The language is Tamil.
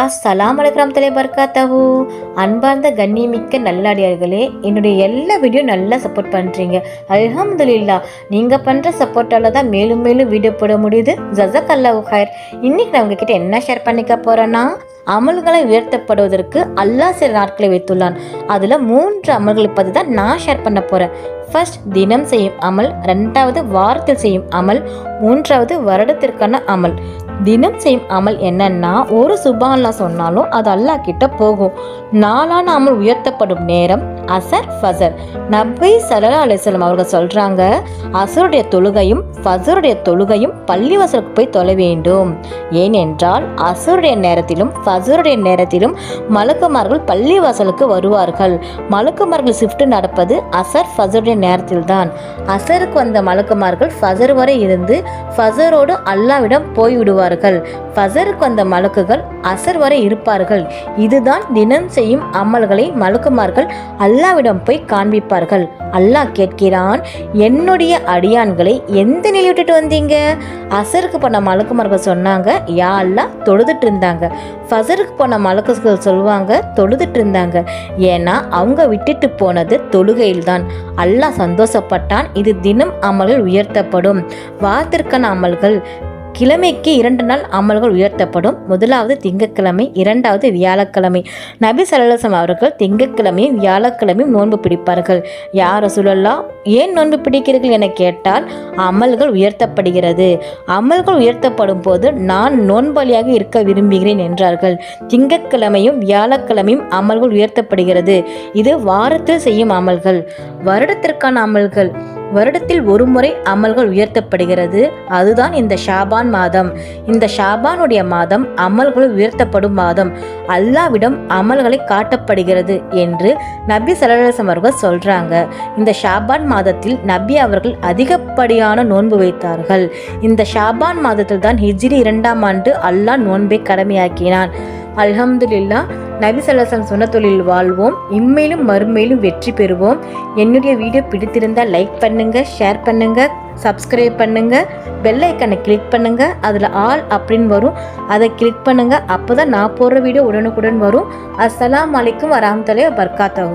அஸ்ஸலாம் அலைக்கம் தலை பர்காத்தஹு அன்பார்ந்த கண்ணியமிக்க நல்லடியார்களே என்னுடைய எல்லா வீடியோ நல்லா சப்போர்ட் பண்ணுறீங்க அல்ஹம்துலில்லா நீங்கள் பண்ணுற சப்போர்ட்டால் தான் மேலும் மேலும் வீடியோ போட முடியுது. ஜசக் அல்லா உஹர் இன்றைக்கி நான் உங்ககிட்ட என்ன ஷேர் பண்ணிக்க போகிறேன்னா அமல்களை உயர்த்தப்படுவதற்கு அல்லாஹ் சில நாட்களை வைத்துள்ளான். அதில் மூன்று அமல்களை பற்றி தான் நான் ஷேர் பண்ண போகிறேன் ஃபர்ஸ்ட் தினம் செய்யும் அமல். ரெண்டாவது வாரத்தில் செய்யும் அமல். மூன்றாவது வருடத்திற்கான அமல். தினம் செய்யும் அமல் என்னன்னா ஒரு சுபான்லா சொன்னாலும் அது அல்லாஹ் கிட்ட போகும். நாளான அமல் உயர்த்தப்படும் நேரம் அசர் ஃபசர். நபை சல்லா அலிஸ்லாம் அவர்கள் சொல்கிறாங்க அசருடைய தொழுகையும் ஃபசருடைய தொழுகையும் பள்ளிவாசலுக்கு போய் தொலை வேண்டும். ஏனென்றால் அசருடைய நேரத்திலும் ஃபசருடைய நேரத்திலும் மலக்குமார்கள் பள்ளிவாசலுக்கு வருவார்கள். மலக்குமார்கள் ஷிஃப்ட் நடப்பது அசர் ஃபசருடைய நேரத்தில் தான் அசருக்கு வந்த மலக்குமார்கள் ஃபசர் வரை இருந்து ஃபசரோடு அல்லாவிடம் போய்விடுவார்கள். ஃபசருக்கு வந்த மலக்குகள் அசர் வரை இருப்பார்கள். இதுதான் தினம் செய்யும் அமல்களை மலக்குமார்கள் அல்லாவிடம் போய் காண்பிப்பார்கள். அல்லாஹ் கேட்கிறான் என்னுடைய அடியான்களை எந்த நிலை விட்டுட்டு வந்தீங்க? அசருக்கு போன மலக்குமார்கள் சொன்னாங்க யா அல்லா தொழுதுட்டு இருந்தாங்க. ஃபசருக்கு போன மலக்குகள் சொல்லுவாங்க தொழுதுட்டு இருந்தாங்க. ஏன்னா அவங்க விட்டுட்டு போனது தொழுகையில்தான். அல்லாஹ் சந்தோஷப்பட்டான் இது தினம் அமல்கள் உயர்த்தப்படும். வாத்திற்கான அமல்கள் கிழமைக்கு இரண்டு நாள் அமல்கள் உயர்த்தப்படும். முதலாவது திங்கட்கிழமை இரண்டாவது வியாழக்கிழமை. நபி சல்லாசம் அவர்கள் திங்கட்கிழமையும் வியாழக்கிழமையும் நோன்பு பிடிப்பார்கள். யார் சொல்லலாம் ஏன் நோன்பு பிடிக்கிறீர்கள் என கேட்டால் அமல்கள் உயர்த்தப்படுகிறது. அமல்கள் உயர்த்தப்படும் போது நான் நோன்பலியாக இருக்க விரும்புகிறேன் என்றார்கள். திங்கக்கிழமையும் வியாழக்கிழமையும் அமல்கள் உயர்த்தப்படுகிறது. இது வாரத்தில் செய்யும் அமல்கள். வருடத்திற்கான அமல்கள். வருடத்தில் ஒரு முறை அமல்கள் உயர்த்தப்படுகிறது. அதுதான் இந்த ஷாபான் மாதம். இந்த ஷாபானுடைய மாதம் அமல்கள் உயர்த்தப்படும் மாதம். அல்லாவிடம் அமல்களை காட்டப்படுகிறது என்று நபி சல்லாசம் அவர்கள் சொல்றாங்க. இந்த ஷாபான் மாதத்தில் நபி அவர்கள் அதிகப்படியான நோன்பு வைத்தார்கள். இந்த ஷாபான் மாதத்தில் தான் ஹிஜ்ரி இரண்டாம் ஆண்டு அல்லாஹ் நோன்பை கடமையாக்கினான். அல்ஹம்துலில்லா நபிசல்லாசன் சொன்ன தொழில் வாழ்வோம். இம்மையிலும் மறுமையிலும் வெற்றி பெறுவோம். என்னுடைய வீடியோ பிடித்திருந்தால் லைக் பண்ணுங்க ஷேர் பண்ணுங்க சப்ஸ்கிரைப் பண்ணுங்க பெல் ஐக்கனை கிளிக் பண்ணுங்க. அதில் ஆல் அப்படின்னு வரும். அதை கிளிக் பண்ணுங்க. அப்போ தான் நான் போடுற வீடியோ உடனுக்குடன் வரும். அஸ்லாம் அலைக்கும் வராமத்தலையோ பர்காத்தாகும்